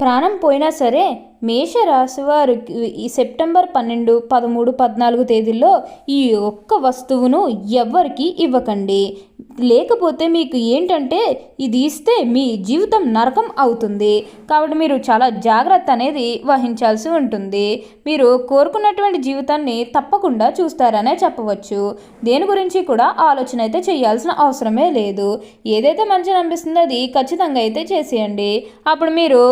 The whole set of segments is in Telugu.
ప్రాణం పోయినా సరే మేషరాశివారు వారికి ఈ సెప్టెంబర్ పన్నెండు పదమూడు పద్నాలుగు తేదీల్లో ఈ ఒక్క వస్తువును ఎవ్వరికి ఇవ్వకండి. లేకపోతే మీకు ఏంటంటే ఇది ఇస్తే మీ జీవితం నరకం అవుతుంది. కాబట్టి మీరు చాలా జాగ్రత్త అనేది వహించాల్సి ఉంటుంది. మీరు కోరుకున్నటువంటి జీవితాన్ని తప్పకుండా చూస్తారనే చెప్పవచ్చు. దేని గురించి కూడా ఆలోచన అయితే చేయాల్సిన అవసరమే లేదు. ఏదైతే మంచిగా అనిపిస్తుందో అది ఖచ్చితంగా అయితే చేసేయండి. అప్పుడు మీరు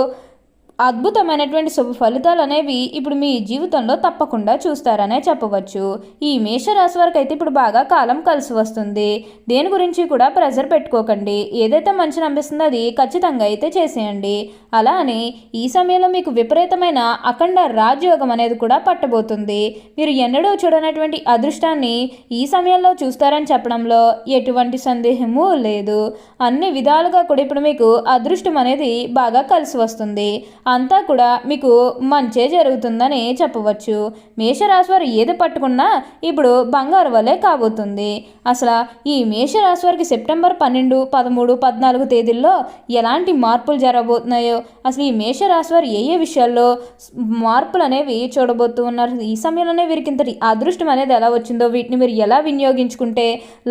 అద్భుతమైనటువంటి శుభ ఫలితాలు అనేవి ఇప్పుడు మీ జీవితంలో తప్పకుండా చూస్తారనే చెప్పవచ్చు. ఈ మేషరాశి వారికి అయితే ఇప్పుడు బాగా కాలం కలిసి వస్తుంది. దేని గురించి కూడా ప్రెజర్ పెట్టుకోకండి. ఏదైతే మంచి అనిపిస్తుందో అది ఖచ్చితంగా అయితే చేసేయండి. అలా అని ఈ సమయంలో మీకు విపరీతమైన అఖండ రాజయోగం అనేది కూడా పట్టబోతుంది. మీరు ఎన్నడూ చూడనటువంటి అదృష్టాన్ని ఈ సమయంలో చూస్తారని చెప్పడంలో ఎటువంటి సందేహము లేదు. అన్ని విధాలుగా కూడా ఇప్పుడు మీకు అదృష్టం అనేది బాగా కలిసి వస్తుంది. అంతా కూడా మీకు మంచే జరుగుతుందని చెప్పవచ్చు. మేషరాశి వారు ఏది పట్టుకున్నా ఇప్పుడు బంగారు వలె కాబోతుంది. అసలు ఈ మేషరాశి వారికి సెప్టెంబర్ పన్నెండు పదమూడు పద్నాలుగు తేదీల్లో ఎలాంటి మార్పులు జరగబోతున్నాయో అసలు ఈ మేషరాశి వారు ఏ ఏ విషయాల్లో మార్పులు అనేవి చూడబోతూ ఉన్నారు ఈ సమయంలోనే వీరికి ఇంతటి అదృష్టం అనేది ఎలా వచ్చిందో వీటిని మీరు ఎలా వినియోగించుకుంటే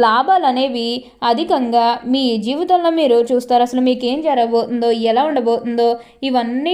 లాభాలు అనేవి అధికంగా మీ జీవితంలో మీరు చూస్తారు. అసలు మీకేం జరగబోతుందో ఎలా ఉండబోతుందో ఇవన్నీ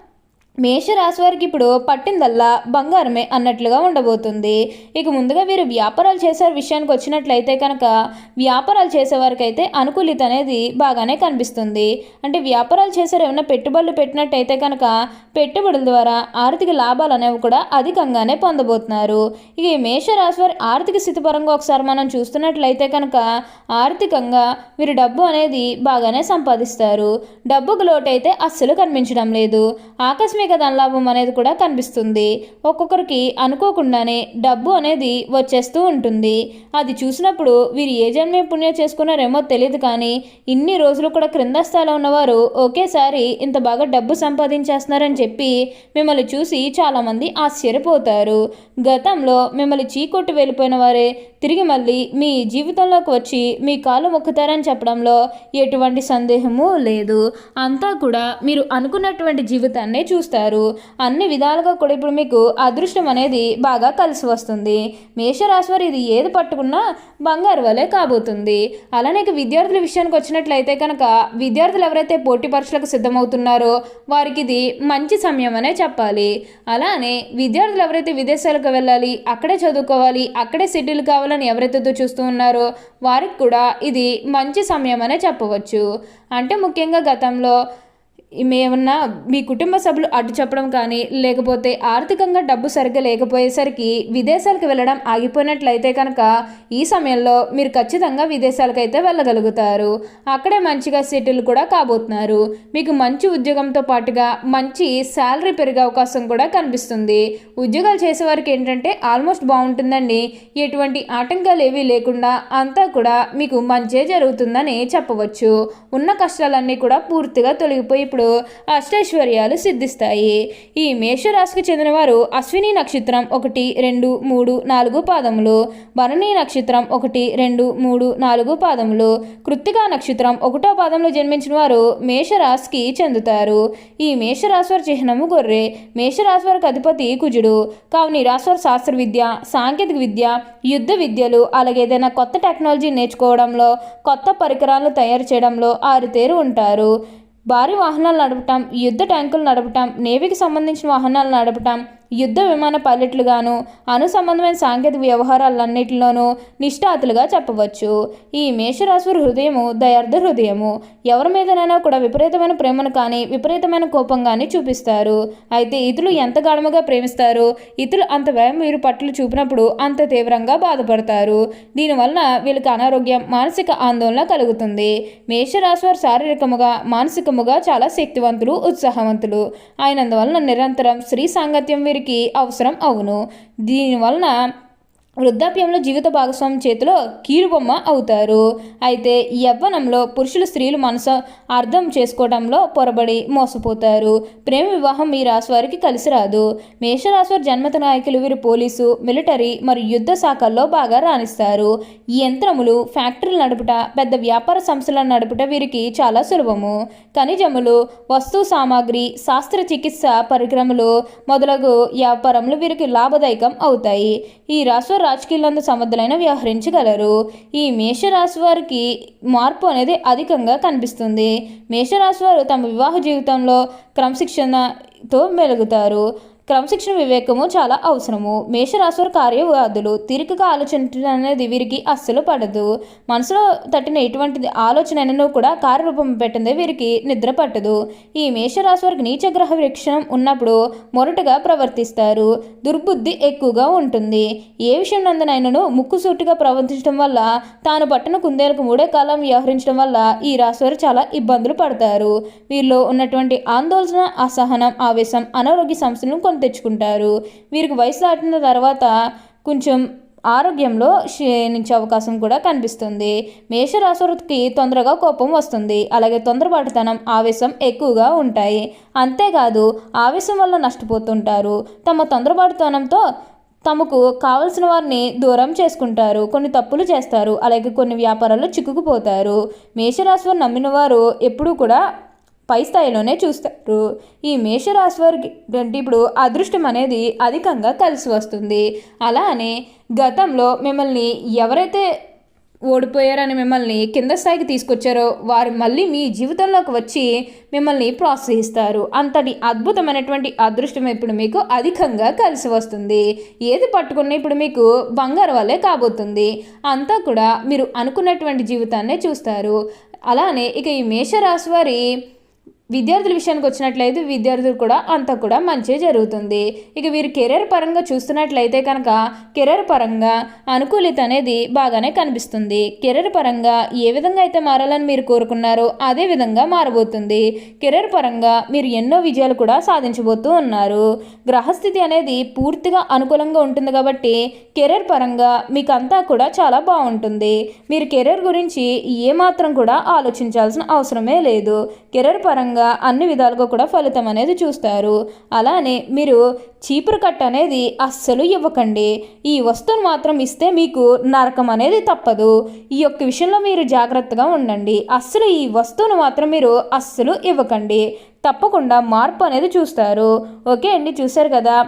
మేషరాశి వారికి ఇప్పుడు పట్టిందల్లా బంగారమే అన్నట్లుగా ఉండబోతుంది. ఇక ముందుగా వీరు వ్యాపారాలు చేసే విషయానికి వచ్చినట్లయితే కనుక వ్యాపారాలు చేసేవారికి అయితే అనుకూలిత అనేది బాగానే కనిపిస్తుంది. అంటే వ్యాపారాలు చేసారు ఏమైనా పెట్టుబడులు పెట్టినట్టయితే కనుక పెట్టుబడుల ద్వారా ఆర్థిక లాభాలు అనేవి కూడా అధికంగానే పొందబోతున్నారు. ఇక ఈ మేషరాశి వారి ఆర్థిక స్థితి పరంగా ఒకసారి మనం చూస్తున్నట్లయితే కనుక ఆర్థికంగా వీరు డబ్బు అనేది బాగానే సంపాదిస్తారు. డబ్బుకు లోటైతే అస్సలు కనిపించడం లేదు. ఆకస్మిక ఆకస్మిక ధనలాభం అనేది కూడా కనిపిస్తుంది. ఒక్కొక్కరికి అనుకోకుండానే డబ్బు అనేది వచ్చేస్తూ ఉంటుంది. అది చూసినప్పుడు వీరు ఏ జన్మే పుణ్యం చేసుకున్నారేమో తెలియదు కానీ ఇన్ని రోజులు కూడా క్రింద స్థాయిలో ఉన్నవారు ఒకేసారి ఇంత బాగా డబ్బు సంపాదించేస్తున్నారని చెప్పి మిమ్మల్ని చూసి చాలామంది ఆశ్చర్యపోతారు. గతంలో మిమ్మల్ని చీకొట్టి వెళ్ళిపోయిన వారే తిరిగి మళ్ళీ మీ జీవితంలోకి వచ్చి మీ కాలు మొక్కుతారని చెప్పడంలో ఎటువంటి సందేహము లేదు. అంతా కూడా మీరు అనుకున్నటువంటి జీవితాన్నే చూస్తారు అన్ని విధాలుగా కూడా ఇప్పుడు మీకు అదృష్టం అనేది బాగా కలిసి వస్తుంది. మేషరాశి వారు ఇది ఏది పట్టుకున్నా బంగారు వలె కాబోతుంది. అలానే విద్యార్థుల విషయానికి వచ్చినట్లయితే కనుక విద్యార్థులు ఎవరైతే పోటీ పరీక్షలకు సిద్ధమవుతున్నారో వారికి ఇది మంచి సమయం అనే చెప్పాలి. అలానే విద్యార్థులు ఎవరైతే విదేశాలకు వెళ్ళాలి అక్కడే చదువుకోవాలి అక్కడే సెటిల్ కావాలని ఎవరైతే చూస్తూ ఉన్నారో వారికి కూడా ఇది మంచి సమయం అనే చెప్పవచ్చు. అంటే ముఖ్యంగా గతంలో ఏమన్నా మీ కుటుంబ సభ్యులు అడ్డు చెప్పడం కానీ లేకపోతే ఆర్థికంగా డబ్బు సరిగ్గా లేకపోయేసరికి విదేశాలకు వెళ్ళడం ఆగిపోయినట్లయితే కనుక ఈ సమయంలో మీరు ఖచ్చితంగా విదేశాలకు అయితే వెళ్ళగలుగుతారు. అక్కడే మంచిగా సెటిల్ కూడా కాబోతున్నారు. మీకు మంచి ఉద్యోగంతో పాటుగా మంచి శాలరీ పెరిగే అవకాశం కూడా కనిపిస్తుంది. ఉద్యోగాలు చేసేవారికి ఏంటంటే ఆల్మోస్ట్ బాగుంటుందండి. ఎటువంటి ఆటంకాలు ఏవీ లేకుండా అంతా కూడా మీకు మంచే జరుగుతుందని చెప్పవచ్చు. ఉన్న కష్టాలన్నీ కూడా పూర్తిగా తొలగిపోయి ఇప్పుడు ఉన్నప్పుడు అష్టైశ్వర్యాలు సిద్ధిస్తాయి. ఈ మేషరాశికి చెందినవారు అశ్విని నక్షత్రం ఒకటి రెండు మూడు నాలుగు పాదములు భరణి నక్షత్రం ఒకటి రెండు మూడు నాలుగు పాదములు కృత్తికా నక్షత్రం ఒకటో పాదంలో జన్మించిన వారు మేషరాశికి చెందుతారు. ఈ మేషరాశి వారి చిహ్నము గొర్రె. మేషరాశి అధిపతి కుజుడు. కావున ఈ శాస్త్ర విద్య సాంకేతిక విద్య యుద్ధ విద్యలు అలాగే ఏదైనా కొత్త టెక్నాలజీ నేర్చుకోవడంలో కొత్త పరికరాలను తయారు చేయడంలో ఆరుతేరు ఉంటారు. భారీ వాహనాలు నడపటం యుద్ధ ట్యాంకులు నడపటం నేవీకి సంబంధించిన వాహనాలు నడపటం యుద్ధ విమాన పైలట్లుగాను అనుసంబంధమైన సాంకేతిక వ్యవహారాలన్నిటిలోనూ నిష్ఠాతులుగా చెప్పవచ్చు. ఈ మేషరాశి వారి హృదయము దయార్థ హృదయము. ఎవరి మీదనైనా కూడా విపరీతమైన ప్రేమను కానీ విపరీతమైన కోపం కానీ చూపిస్తారు. అయితే ఇతరులు ఎంత గాఢముగా ప్రేమిస్తారు ఇతరులు అంత భయం వీరు పట్ల చూపినప్పుడు అంత తీవ్రంగా బాధపడతారు. దీనివలన వీళ్ళకి అనారోగ్యం మానసిక ఆందోళన కలుగుతుంది. మేషరాశి వారు శారీరకముగా మానసికముగా చాలా శక్తివంతులు ఉత్సాహవంతులు. అయినందువలన నిరంతరం స్త్రీ సాంగత్యం వీరికి అవసరం అవును. దీనివలన వృద్ధాప్యంలో జీవిత భాగస్వామి చేతిలో కీలుబొమ్మ అవుతారు. అయితే యవ్వనంలో పురుషులు స్త్రీలు మనసు అర్థం చేసుకోవడంలో పొరబడి మోసపోతారు. ప్రేమ వివాహం ఈ రాశివారికి కలిసి రాదు. మేషరాశివారి జన్మత నాయకులు వీరు పోలీసు మిలిటరీ మరియు యుద్ధ శాఖల్లో బాగా రాణిస్తారు. ఈ యంత్రములు ఫ్యాక్టరీలు నడుపుట పెద్ద వ్యాపార సంస్థలను నడుపుట వీరికి చాలా సులభము. ఖనిజములు వస్తు సామాగ్రి శాస్త్రచికిత్స పరికరములు మొదలగు వ్యాపారములు వీరికి లాభదాయకం అవుతాయి. ఈ రాశి రాజకీయాలందు సమర్థులైన వ్యవహరించగలరు. ఈ మేషరాశి వారికి మార్పు అనేది అధికంగా కనిపిస్తుంది. మేషరాశి వారు తమ వివాహ జీవితంలో క్రమశిక్షణతో మెలుగుతారు. క్రమశిక్షణ వివేకము చాలా అవసరము. మేషరాశివారి కార్యవాదులు తీరికగా ఆలోచించడం అనేది వీరికి అస్సలు పడదు. మనసులో తట్టిన ఎటువంటి ఆలోచనను కూడా కార్యరూపం పెట్టింది వీరికి నిద్ర పట్టదు. ఈ మేషరాశి వారికి నీచగ్రహ వీక్షణం ఉన్నప్పుడు మొరటుగా ప్రవర్తిస్తారు. దుర్బుద్ధి ఎక్కువగా ఉంటుంది. ఏ విషయం నందనైనను ముక్కుసూటిగా ప్రవర్తించడం వల్ల తాను పట్టిన కుందేలకు మూడే కాలం వ్యవహరించడం వల్ల ఈ రాశివారు చాలా ఇబ్బందులు పడతారు. వీరిలో ఉన్నటువంటి ఆందోళన అసహనం ఆవేశం అనారోగ్య సమస్యలను కొంత తెచ్చుకుంటారు. వీరికి వయసు దాటిన తర్వాత కొంచెం ఆరోగ్యంలో క్షీణించే అవకాశం కూడా కనిపిస్తుంది. మేషరాశులకి తొందరగా కోపం వస్తుంది. అలాగే తొందరపాటుతనం ఆవేశం ఎక్కువగా ఉంటాయి. అంతేకాదు ఆవేశం వల్ల నష్టపోతుంటారు. తమ తొందరపాటుతనంతో తమకు కావలసిన వారిని దూరం చేసుకుంటారు. కొన్ని తప్పులు చేస్తారు. అలాగే కొన్ని వ్యాపారాల్లో చిక్కుకుపోతారు. మేషరాశి నమ్మిన వారు ఎప్పుడూ కూడా పై స్థాయిలోనే చూస్తారు. ఈ మేషరాశి వారికి అంటే ఇప్పుడు అదృష్టం అనేది అధికంగా కలిసి వస్తుంది. అలా అని గతంలో మిమ్మల్ని ఎవరైతే ఓడిపోయారని మిమ్మల్ని కింద స్థాయికి తీసుకొచ్చారో వారు మళ్ళీ మీ జీవితంలోకి వచ్చి మిమ్మల్ని ప్రోత్సహిస్తారు. అంతటి అద్భుతమైనటువంటి అదృష్టం ఇప్పుడు మీకు అధికంగా కలిసి వస్తుంది. ఏది పట్టుకున్న ఇప్పుడు మీకు బంగారు వల్లే కాబోతుంది. అంతా కూడా మీరు అనుకున్నటువంటి జీవితాన్నే చూస్తారు. అలానే ఇక ఈ మేషరాశి వారి విద్యార్థుల విషయానికి వచ్చినట్లయితే విద్యార్థులు కూడా అంతా కూడా మంచి జరుగుతుంది. ఇక వీరు కెరీర్ పరంగా చూస్తున్నట్లయితే కనుక కెరీర్ పరంగా అనుకూలిత అనేది బాగానే కనిపిస్తుంది. కెరీర్ పరంగా ఏ విధంగా అయితే మారాలని మీరు కోరుకున్నారో అదే విధంగా మారబోతుంది. కెరీర్ పరంగా మీరు ఎన్నో విజయాలు కూడా సాధించబోతూ ఉన్నారు. గ్రహస్థితి అనేది పూర్తిగా అనుకూలంగా ఉంటుంది కాబట్టి కెరీర్ పరంగా మీకు అంతా కూడా చాలా బాగుంటుంది. మీరు కెరీర్ గురించి ఏమాత్రం కూడా ఆలోచించాల్సిన అవసరమే లేదు. కెరీర్ పరంగా అన్ని విధాలుగా కూడా ఫలితం అనేది చూస్తారు. అలానే మీరు చీపురు కట్ట అనేది అస్సలు ఇవ్వకండి. ఈ వస్తువును మాత్రం ఇస్తే మీకు నరకం అనేది తప్పదు. ఈ యొక్క విషయంలో మీరు జాగ్రత్తగా ఉండండి. అస్సలు ఈ వస్తువును మాత్రం మీరు అస్సలు ఇవ్వకండి. తప్పకుండా మార్పు అనేది చూస్తారు. ఓకే అండి చూశారు కదా?